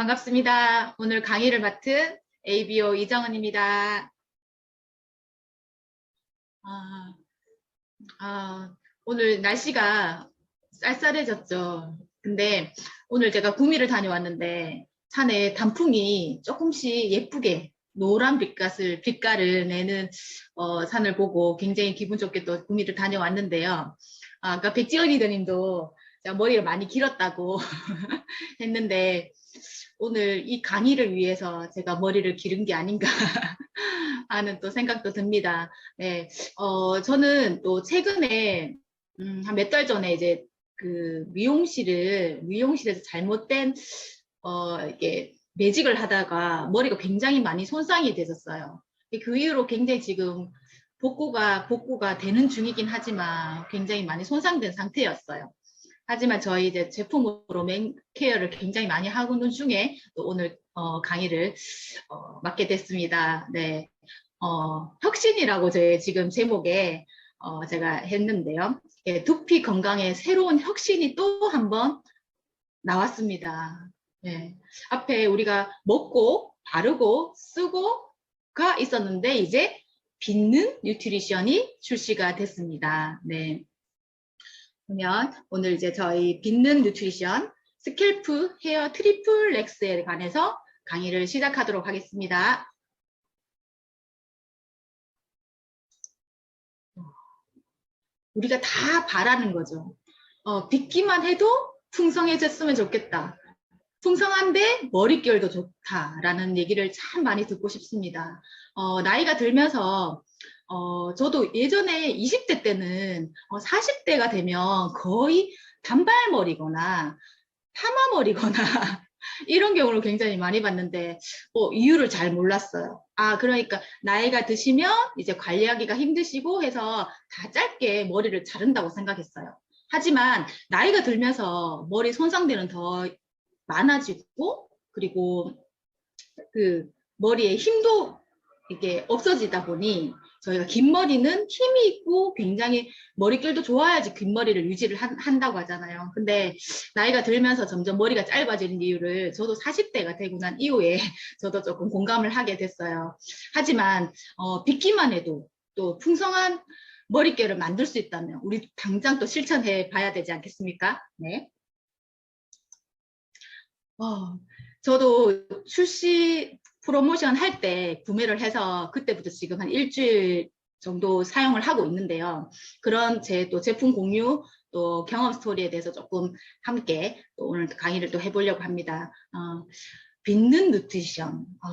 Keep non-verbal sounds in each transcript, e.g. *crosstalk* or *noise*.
반갑습니다. 오늘 강의를 맡은 ABO 이정은입니다. 아, 아, 오늘 날씨가 쌀쌀해졌죠. 근데 오늘 제가 구미를 다녀왔는데 산에 단풍이 조금씩 예쁘게 노란 빛깔을, 빛깔을 내는 어, 산을 보고 굉장히 기분 좋게 또 구미를 다녀왔는데요. 아, 아까 백지연 리더님도 제가 머리를 많이 길었다고 *laughs* 했는데 오늘 이 강의를 위해서 제가 머리를 기른 게 아닌가 *laughs* 하는 또 생각도 듭니다. 네, 어, 저는 또 최근에 음, 한 몇 달 전에 이제 그 미용실을 미용실에서 잘못된 어 이게 매직을 하다가 머리가 굉장히 많이 손상이 됐었어요. 그 이후로 굉장히 지금 복구가 복구가 되는 중이긴 하지만 굉장히 많이 손상된 상태였어요. 하지만 저희 이제 제품으로 맨 케어를 굉장히 많이 하고 있는 중에 또 오늘 어, 강의를 어, 맡게 됐습니다. 네, 어, 혁신이라고 제 지금 제목에 어, 제가 했는데요. 예, 두피 건강에 새로운 혁신이 또 한 번 나왔습니다. 네, 앞에 우리가 먹고 바르고 쓰고가 있었는데 이제 빗는 뉴트리션이 출시가 됐습니다. 네. 그러면 오늘 이제 저희 빗는 뉴트리션 스캘프 헤어 트리플 렉스에 관해서 강의를 시작하도록 하겠습니다. 우리가 다 바라는 거죠. 어, 빗기만 해도 풍성해졌으면 좋겠다. 풍성한데 머릿결도 좋다라는 얘기를 참 많이 듣고 싶습니다. 어, 나이가 들면서 어, 저도 예전에 20대 때는 어, 40대가 되면 거의 단발머리거나 파마머리거나 *laughs* 이런 경우를 굉장히 많이 봤는데 어, 이유를 잘 몰랐어요. 아 그러니까 나이가 드시면 이제 관리하기가 힘드시고 해서 다 짧게 머리를 자른다고 생각했어요. 하지만 나이가 들면서 머리 손상되는 더 많아지고 그리고 그 머리에 힘도 이게 없어지다 보니 저희가 긴 머리는 힘이 있고 굉장히 머릿결도 좋아야지 긴 머리를 유지를 한, 다고 하잖아요. 근데 나이가 들면서 점점 머리가 짧아지는 이유를 저도 40대가 되고 난 이후에 *laughs* 저도 조금 공감을 하게 됐어요. 하지만 어, 빗기만 해도 또 풍성한 머릿결을 만들 수 있다면 우리 당장 또 실천해 봐야 되지 않겠습니까? 네. 어, 저도 출시 프로모션 할 때 구매를 해서 그때부터 지금 한 일주일 정도 사용을 하고 있는데요. 그런 제 또 제품 공유 또 경험 스토리에 대해서 조금 함께 또 오늘 강의를 또 해보려고 합니다. 어, 빗는 뉴트리션. 어,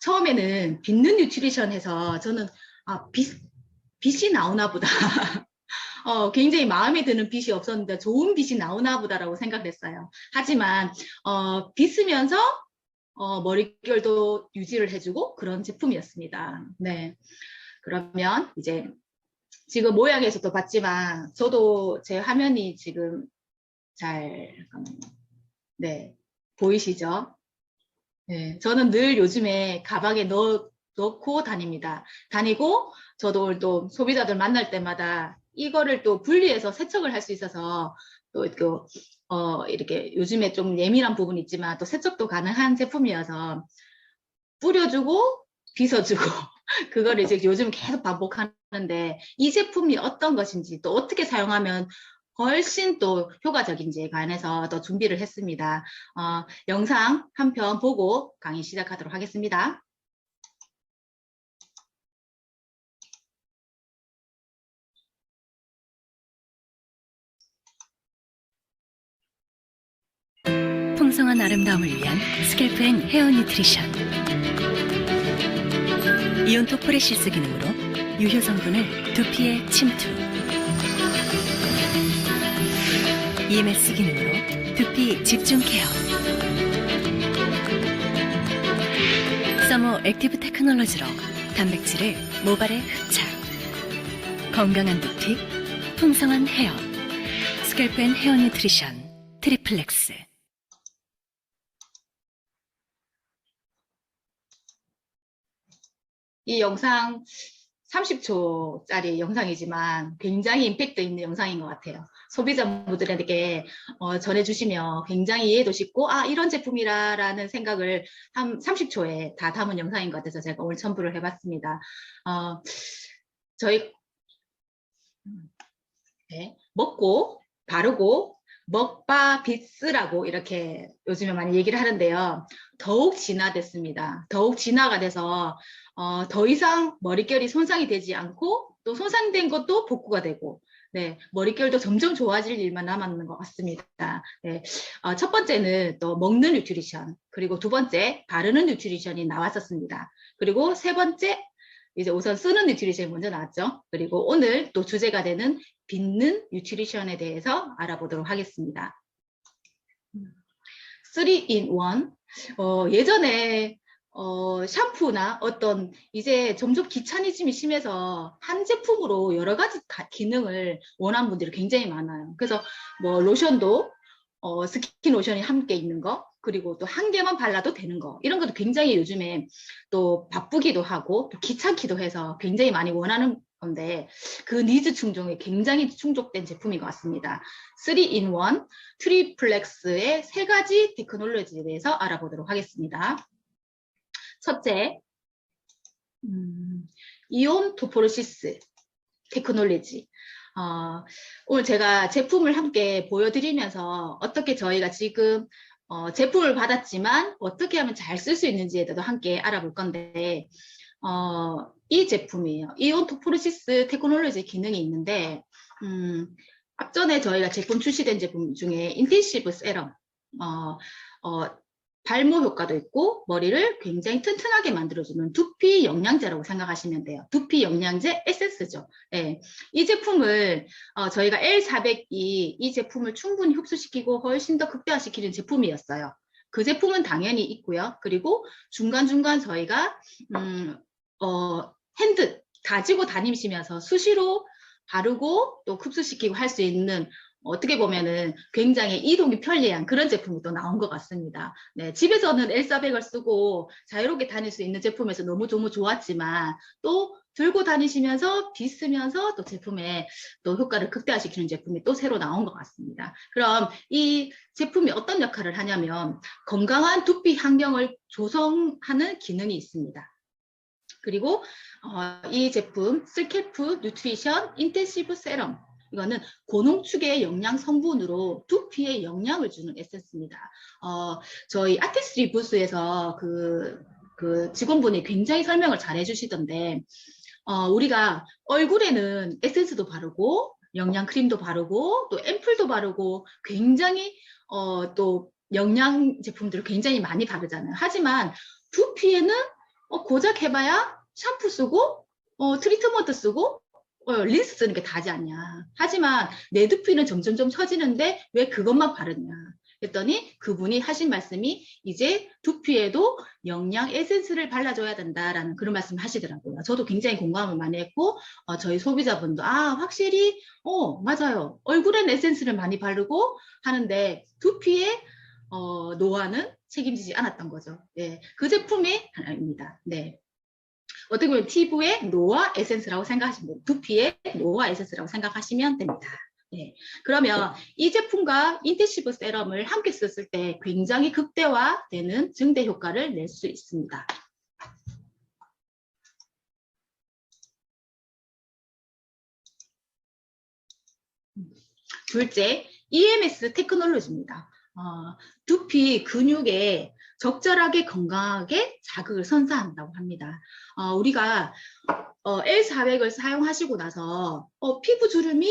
처음에는 빗는 뉴트리션 해서 저는 아, 빛, 빛이 나오나 보다. *laughs* 어, 굉장히 마음에 드는 빛이 없었는데 좋은 빛이 나오나 보다라고 생각했어요. 하지만 어, 빗으면서 어, 머릿결도 유지를 해주고 그런 제품이었습니다. 네. 그러면 이제 지금 모양에서도 봤지만 저도 제 화면이 지금 잘 네, 보이시죠? 네, 저는 늘 요즘에 가방에 넣, 넣고 다닙니다. 다니고 저도 또 소비자들 만날 때마다 이거를 또 분리해서 세척을 할 수 있어서 또, 또 어, 이렇게 요즘에 좀 예민한 부분이 있지만 또 세척도 가능한 제품이어서 뿌려주고 빗어주고 *laughs* 그거를 이제 요즘 계속 반복하는데 이 제품이 어떤 것인지 또 어떻게 사용하면 훨씬 또 효과적인지에 관해서 또 준비를 했습니다. 어, 영상 한 편 보고 강의 시작하도록 하겠습니다. 풍성한 아름다움을 위한 스캘프 앤 헤어 뉴트리션. 이온토 프레시스 기능으로 유효 성분을 두피에 침투. EMS 기능으로 두피 집중 케어. 서머 액티브 테크놀로지로 단백질을 모발에 흡착. 건강한 두피 풍성한 헤어. 스캘프 앤 헤어 뉴트리션 트리플렉스 이 영상 30초짜리 영상이지만 굉장히 임팩트 있는 영상인 것 같아요. 소비자분들에게 어, 전해주시면 굉장히 이해도 쉽고 아 이런 제품이라라는 생각을 한 30초에 다 담은 영상인 것 같아서 제가 오늘 첨부를 해봤습니다. 어, 저희 네, 먹고 바르고 먹바 비스라고 이렇게 요즘에 많이 얘기를 하는데요. 더욱 진화됐습니다. 더욱 진화가 돼서 어, 더 이상 머릿결이 손상이 되지 않고 또 손상된 것도 복구가 되고 네, 머릿결도 점점 좋아질 일만 남았는 것 같습니다. 네, 어, 첫 번째는 또 먹는 뉴트리션, 그리고 두 번째 바르는 뉴트리션이 나왔었습니다. 그리고 세 번째 이제 우선 쓰는 뉴트리션이 먼저 나왔죠. 그리고 오늘 또 주제가 되는 빚는 뉴트리션에 대해서 알아보도록 하겠습니다. 3in 1. 어, 예전에 어, 샴푸나 어떤 이제 점점 귀차니즘이 심해서 한 제품으로 여러 가지 가- 기능을 원하는 분들이 굉장히 많아요. 그래서 뭐 로션도 어, 스킨 로션이 함께 있는 거, 그리고 또 한 개만 발라도 되는 거, 이런 것도 굉장히 요즘에 또 바쁘기도 하고 또 귀찮기도 해서 굉장히 많이 원하는 건데 그 니즈 충족에 굉장히 충족된 제품인 것 같습니다. 3in1 트리플렉스의 세 가지 테크놀로지에 대해서 알아보도록 하겠습니다. 첫째, 음, 이온 토포로시스 테크놀로지. 어, 오늘 제가 제품을 함께 보여드리면서 어떻게 저희가 지금 어, 제품을 받았지만 어떻게 하면 잘 쓸 수 있는지에 대해서 함께 알아볼 건데 어, 이 제품이에요. 이온 토포로시스 테크놀로지 기능이 있는데 음, 앞전에 저희가 제품 출시된 제품 중에 인텐시브 세럼 어, 어, 발모 효과도 있고 머리를 굉장히 튼튼하게 만들어주는 두피 영양제라고 생각하시면 돼요. 두피 영양제 에센스죠. 예. 이 제품을 어, 저희가 L400이 이 제품을 충분히 흡수시키고 훨씬 더 극대화시키는 제품이었어요. 그 제품은 당연히 있고요. 그리고 중간중간 저희가 음, 어, 핸드 가지고 다니시면서 수시로 바르고 또 흡수시키고 할 수 있는 어떻게 보면은 굉장히 이동이 편리한 그런 제품이 또 나온 것 같습니다. 네, 집에서는 L400을 쓰고 자유롭게 다닐 수 있는 제품에서 너무 너무 좋았지만 또 들고 다니시면서 비쓰면서 또 제품의 또 효과를 극대화시키는 제품이 또 새로 나온 것 같습니다. 그럼 이 제품이 어떤 역할을 하냐면 건강한 두피 환경을 조성하는 기능이 있습니다. 그리고 어, 이 제품 스캘프 뉴트리션 인텐시브 세럼 이거는 고농축의 영양 성분으로 두피에 영양을 주는 에센스입니다. 어, 저희 아티스트리 부스에서 그, 그 직원분이 굉장히 설명을 잘 해주시던데 어, 우리가 얼굴에는 에센스도 바르고 영양 크림도 바르고 또 앰플도 바르고 굉장히 어, 또 영양 제품들을 굉장히 많이 바르잖아요. 하지만 두피에는 어, 고작 해봐야 샴푸 쓰고 어, 트리트먼트 쓰고 어, 린스 쓰는 게 다지 않냐. 하지만 내 두피는 점점점 처지는데 왜 그것만 바르냐. 그랬더니 그분이 하신 말씀이 이제 두피에도 영양 에센스를 발라줘야 된다라는 그런 말씀을 하시더라고요. 저도 굉장히 공감을 많이 했고 어, 저희 소비자분도 아 확실히 어 맞아요. 얼굴엔 에센스를 많이 바르고 하는데 두피에 어, 노화는 책임지지 않았던 거죠. 네, 그 제품이 하나입니다. 네. 어떻게 보면 피부의 노화 에센스라고 생각하시면. 두피의 노화 에센스라고 생각하시면 됩니다. 네. 그러면 이 제품과 인텐시브 세럼을 함께 썼을 때 굉장히 극대화되는 증대 효과를 낼 수 있습니다. 둘째, EMS 테크놀로지입니다. 어, 두피 근육에 적절하게 건강하게 자극을 선사한다고 합니다. 어, 우리가 어, L400을 사용하시고 나서 어, 피부 주름이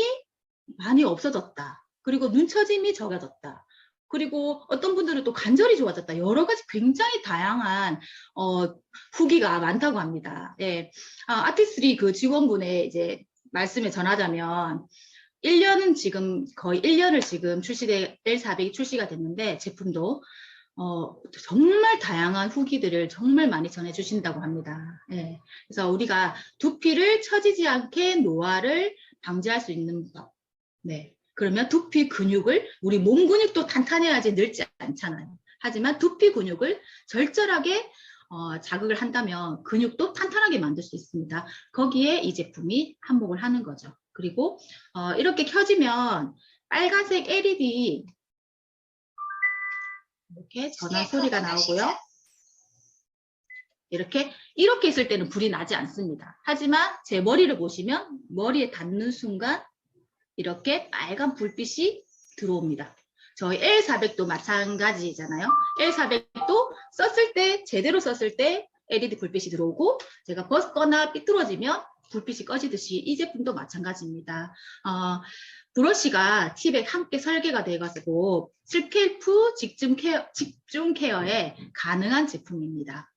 많이 없어졌다. 그리고 눈 처짐이 적어졌다. 그리고 어떤 분들은 또 관절이 좋아졌다. 여러 가지 굉장히 다양한 어, 후기가 많다고 합니다. 예. 아, 아티스리 그 직원분의 이제 말씀에 전하자면 1년은 지금 거의 1년을 지금 출시돼 L400이 출시가 됐는데 제품도 어, 정말 다양한 후기들을 정말 많이 전해주신다고 합니다. 예. 그래서 우리가 두피를 처지지 않게 노화를 방지할 수 있는 법. 네. 그러면 두피 근육을 우리 몸 근육도 탄탄해야지 늙지 않잖아요. 하지만 두피 근육을 절절하게 어, 자극을 한다면 근육도 탄탄하게 만들 수 있습니다. 거기에 이 제품이 한몫을 하는 거죠. 그리고 어, 이렇게 켜지면 빨간색 LED 이렇게 전화 소리가 나오고요. 이렇게 이렇게 있을 때는 불이 나지 않습니다. 하지만 제 머리를 보시면 머리에 닿는 순간 이렇게 빨간 불빛이 들어옵니다. 저희 L400도 마찬가지잖아요. L400도 썼을 때 제대로 썼을 때 LED 불빛이 들어오고 제가 벗거나 삐뚤어지면 불빛이 꺼지듯이 이 제품도 마찬가지입니다. 어, 브러쉬가 T백 함께 설계가 돼가지고 스캘프 집중 케어, 집중 케어에 가능한 제품입니다.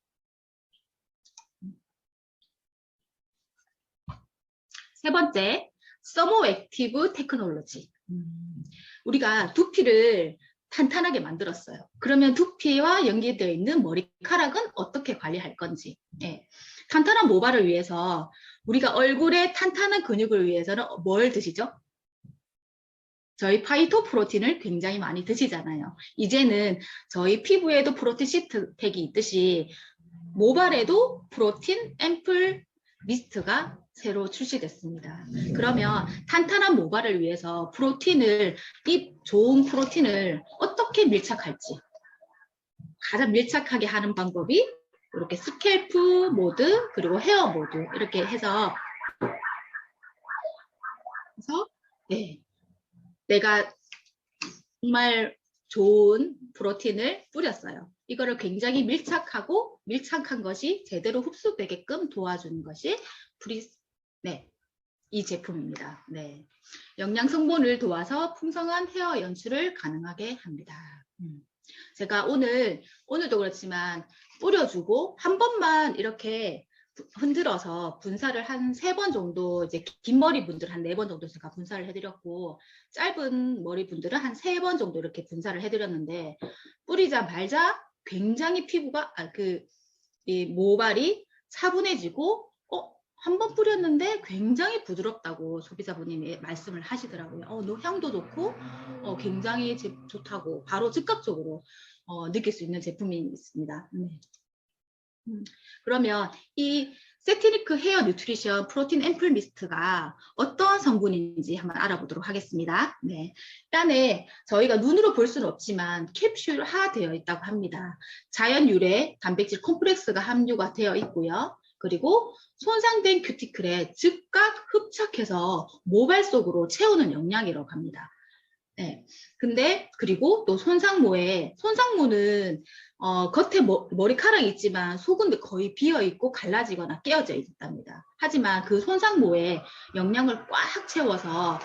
세 번째, 서모 액티브 테크놀로지. 음, 우리가 두피를 탄탄하게 만들었어요. 그러면 두피와 연계되어 있는 머리카락은 어떻게 관리할 건지. 예. 탄탄한 모발을 위해서 우리가 얼굴에 탄탄한 근육을 위해서는 뭘 드시죠? 저희 파이토 프로틴을 굉장히 많이 드시잖아요. 이제는 저희 피부에도 프로틴 시트팩이 있듯이 모발에도 프로틴 앰플 미스트가 새로 출시됐습니다. 그러면 탄탄한 모발을 위해서 프로틴을 이 좋은 프로틴을 어떻게 밀착할지 가장 밀착하게 하는 방법이 이렇게 스캘프 모드 그리고 헤어 모드 이렇게 해서 그래서 네 내가 정말 좋은 프로틴을 뿌렸어요. 이거를 굉장히 밀착하고 밀착한 것이 제대로 흡수되게끔 도와주는 것이 프리 네. 이 제품입니다. 네. 영양 성분을 도와서 풍성한 헤어 연출을 가능하게 합니다. 음. 제가 오늘 오늘도 그렇지만 뿌려주고 한 번만 이렇게 부- 흔들어서 분사를 한 세 번 정도 이제 긴 머리 분들 한 네 번 정도 제가 분사를 해드렸고 짧은 머리 분들은 한 세 번 정도 이렇게 분사를 해드렸는데 뿌리자마자 굉장히 피부가 아, 그 이 모발이 차분해지고 어 한 번 뿌렸는데 굉장히 부드럽다고 소비자분님이 말씀을 하시더라고요. 어, 노- 향도 좋고 어, 굉장히 제- 좋다고 바로 즉각적으로 어, 느낄 수 있는 제품이 있습니다. 네. 음, 그러면 이 세티니크 헤어 뉴트리션 프로틴 앰플 미스트가 어떠한 성분인지 한번 알아보도록 하겠습니다. 네. 일단에 저희가 눈으로 볼 수는 없지만 캡슐화 되어 있다고 합니다. 자연 유래 단백질 콤플렉스가 함유가 되어 있고요. 그리고 손상된 큐티클에 즉각 흡착해서 모발 속으로 채우는 영양이라고 합니다. 네. 근데 그리고 또 손상모에 손상모는 어, 겉에 머, 머리카락이 있지만 속은 거의 비어 있고 갈라지거나 깨어져 있답니다. 하지만 그 손상모에 영양을 꽉 채워서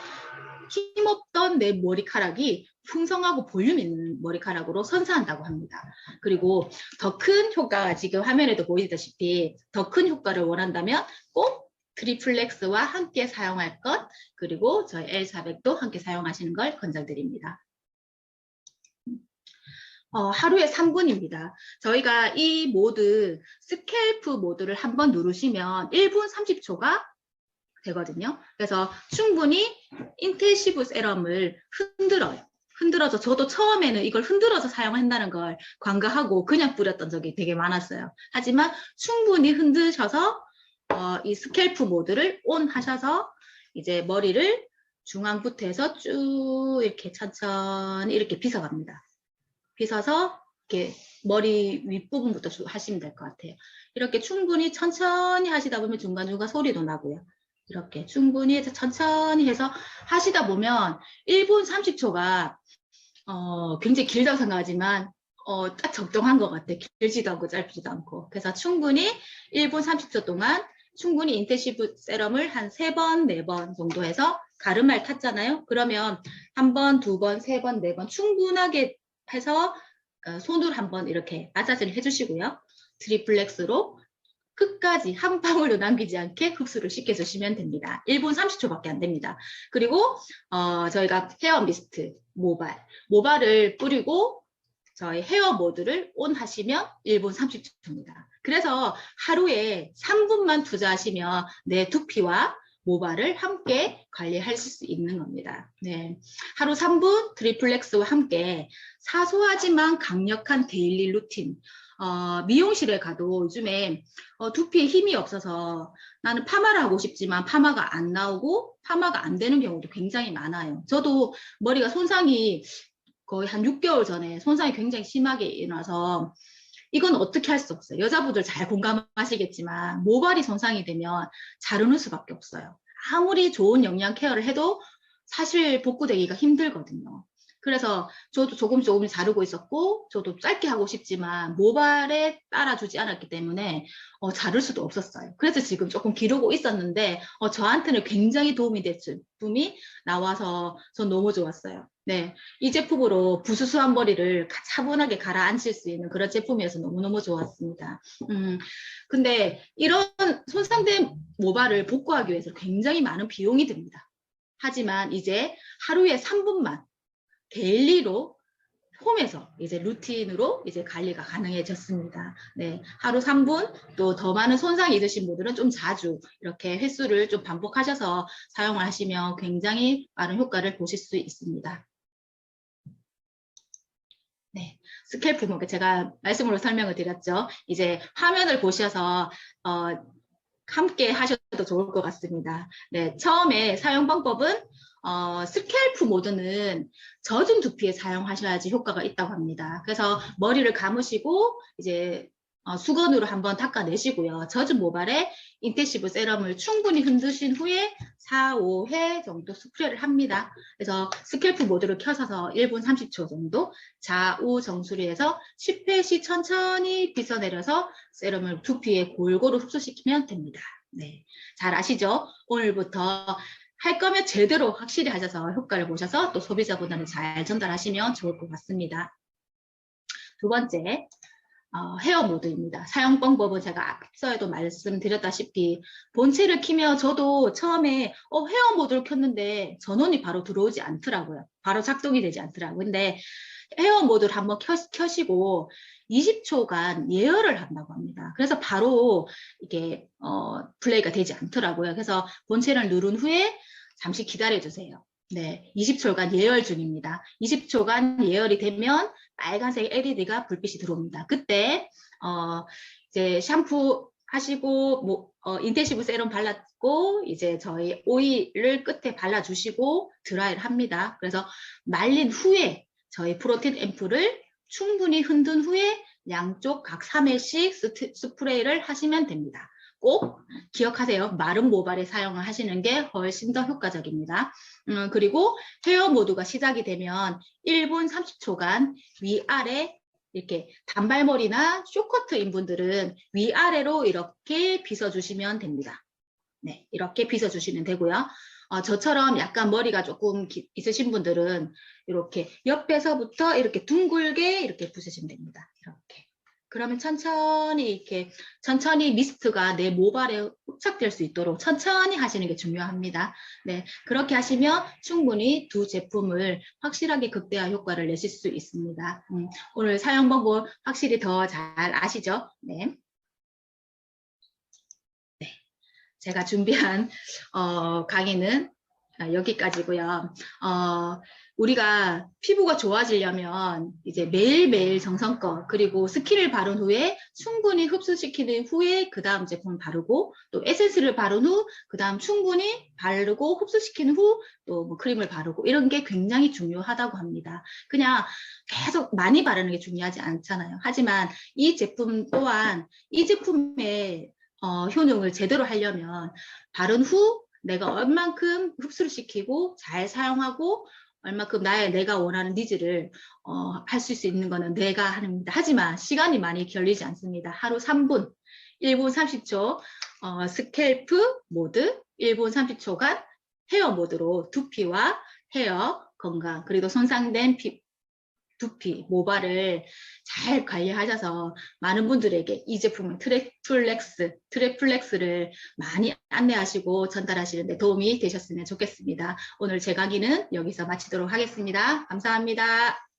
힘없던 내 머리카락이 풍성하고 볼륨 있는 머리카락으로 선사한다고 합니다. 그리고 더 큰 효과가 지금 화면에도 보이다시피 더 큰 효과를 원한다면 꼭 트리플렉스와 함께 사용할 것 그리고 저희 L400도 함께 사용하시는 걸 권장드립니다. 어, 하루에 3분입니다. 저희가 이 모드 스캘프 모드를 한번 누르시면 1분 30초가 되거든요. 그래서 충분히 인텐시브 세럼을 흔들어요. 흔들어서 저도 처음에는 이걸 흔들어서 사용한다는 걸 관가하고 그냥 뿌렸던 적이 되게 많았어요. 하지만 충분히 흔드셔서 어, 이 스캘프 모드를 온 하셔서 이제 머리를 중앙부터 해서 쭉 이렇게 천천히 이렇게 빗어갑니다. 빗어서 이렇게 머리 윗부분부터 쭉 하시면 될 것 같아요. 이렇게 충분히 천천히 하시다 보면 중간중간 소리도 나고요. 이렇게 충분히 해서 천천히 해서 하시다 보면 1분 30초가 어, 굉장히 길다고 생각하지만 어, 딱 적당한 것 같아. 길지도 않고 짧지도 않고. 그래서 충분히 1분 30초 동안 충분히 인텐시브 세럼을 한세 번, 네번 정도 해서 가르마를 탔잖아요. 그러면 한 번, 두 번, 세 번, 네 번 충분하게 해서 어, 손으로 한번 이렇게 마사지를 해주시고요. 트리플렉스로 끝까지 한 방울도 남기지 않게 흡수를 시켜주시면 됩니다. 1분 30초밖에 안 됩니다. 그리고 어, 저희가 헤어 미스트, 모발, 모발을 뿌리고 저희 헤어 모드를 온 하시면 1분 30초입니다. 그래서 하루에 3분만 투자하시면 내 두피와 모발을 함께 관리할 수 있는 겁니다. 네. 하루 3분 트리플렉스와 함께 사소하지만 강력한 데일리 루틴, 어, 미용실에 가도 요즘에 어, 두피에 힘이 없어서 나는 파마를 하고 싶지만 파마가 안 나오고 파마가 안 되는 경우도 굉장히 많아요. 저도 머리가 손상이 거의 한 6개월 전에 손상이 굉장히 심하게 일어나서 이건 어떻게 할 수 없어요. 여자분들 잘 공감하시겠지만 모발이 손상이 되면 자르는 수밖에 없어요. 아무리 좋은 영양 케어를 해도 사실 복구되기가 힘들거든요. 그래서 저도 조금 조금 자르고 있었고 저도 짧게 하고 싶지만 모발에 따라주지 않았기 때문에 어, 자를 수도 없었어요. 그래서 지금 조금 기르고 있었는데 어, 저한테는 굉장히 도움이 될 제품이 나와서 전 너무 좋았어요. 네, 이 제품으로 부수수한 머리를 가- 차분하게 가라앉힐 수 있는 그런 제품이어서 너무너무 좋았습니다. 음, 근데 이런 손상된 모발을 복구하기 위해서 굉장히 많은 비용이 듭니다. 하지만 이제 하루에 3분만 데일리로 홈에서 이제 루틴으로 이제 관리가 가능해졌습니다. 네, 하루 3분 또 더 많은 손상이 있으신 분들은 좀 자주 이렇게 횟수를 좀 반복하셔서 사용을 하시면 굉장히 빠른 효과를 보실 수 있습니다. 네, 스캘프 목에 제가 말씀으로 설명을 드렸죠. 이제 화면을 보셔서 어, 함께 하셔도 좋을 것 같습니다. 네, 처음에 사용 방법은 어, 스캘프 모드는 젖은 두피에 사용하셔야지 효과가 있다고 합니다. 그래서 머리를 감으시고 이제 어, 수건으로 한번 닦아내시고요. 젖은 모발에 인테시브 세럼을 충분히 흔드신 후에 4, 5회 정도 스프레이를 합니다. 그래서 스캘프 모드를 켜서서 1분 30초 정도 좌우 정수리 해서 10회씩 천천히 빗어내려서 세럼을 두피에 골고루 흡수시키면 됩니다. 네, 잘 아시죠? 오늘부터 할 거면 제대로 확실히 하셔서 효과를 보셔서 또 소비자분들은 잘 전달하시면 좋을 것 같습니다. 두 번째, 어, 헤어 모드입니다. 사용 방법은 제가 앞서에도 말씀드렸다시피 본체를 키면 저도 처음에 어, 헤어 모드를 켰는데 전원이 바로 들어오지 않더라고요. 바로 작동이 되지 않더라고요. 근데 헤어 모드를 한번 켜, 켜시고 20초간 예열을 한다고 합니다. 그래서 바로 이게 어, 플레이가 되지 않더라고요. 그래서 본체를 누른 후에 잠시 기다려 주세요. 네, 20초간 예열 중입니다. 20초간 예열이 되면 빨간색 LED가 불빛이 들어옵니다. 그때 어, 이제 샴푸 하시고 뭐 어, 인텐시브 세럼 발랐고 이제 저희 오일을 끝에 발라주시고 드라이를 합니다. 그래서 말린 후에 저희 프로틴 앰플을 충분히 흔든 후에 양쪽 각 3회씩 스트- 스프레이를 하시면 됩니다. 꼭 기억하세요. 마른 모발에 사용을 하시는 게 훨씬 더 효과적입니다. 음, 그리고 헤어 모드가 시작이 되면 1분 30초간 위아래 이렇게 단발머리나 쇼커트인 분들은 위아래로 이렇게 빗어주시면 됩니다. 네, 이렇게 빗어주시면 되고요. 어, 저처럼 약간 머리가 조금 기- 있으신 분들은 이렇게 옆에서부터 이렇게 둥글게 이렇게 부으시면 됩니다. 이렇게. 그러면 천천히 이렇게 천천히 미스트가 내 모발에 흡착될 수 있도록 천천히 하시는 게 중요합니다. 네, 그렇게 하시면 충분히 두 제품을 확실하게 극대화 효과를 내실 수 있습니다. 음, 오늘 사용 방법 확실히 더 잘 아시죠? 네. 네, 제가 준비한 어, 강의는 아, 여기까지고요. 어, 우리가 피부가 좋아지려면 이제 매일매일 정성껏 그리고 스킨을 바른 후에 충분히 흡수시키는 후에 그 다음 제품을 바르고 또 에센스를 바른 후 그 다음 충분히 바르고 흡수시킨 후 또 뭐 크림을 바르고 이런 게 굉장히 중요하다고 합니다. 그냥 계속 많이 바르는 게 중요하지 않잖아요. 하지만 이 제품 또한 이 제품의 어, 효능을 제대로 하려면 바른 후 내가 얼만큼 흡수를 시키고 잘 사용하고 얼마큼 나의 내가 원하는 니즈를 어, 할수 있는 거는 내가 합니다. 하지만 시간이 많이 걸리지 않습니다. 하루 3분, 1분 30초 어, 스캘프 모드, 1분 30초간 헤어 모드로 두피와 헤어 건강 그리고 손상된 피, 두피, 모발을 잘 관리하셔서 많은 분들에게 이 제품을 트래플렉스, 트래플렉스를 많이 안내하시고 전달하시는 데 도움이 되셨으면 좋겠습니다. 오늘 제 강의는 여기서 마치도록 하겠습니다. 감사합니다.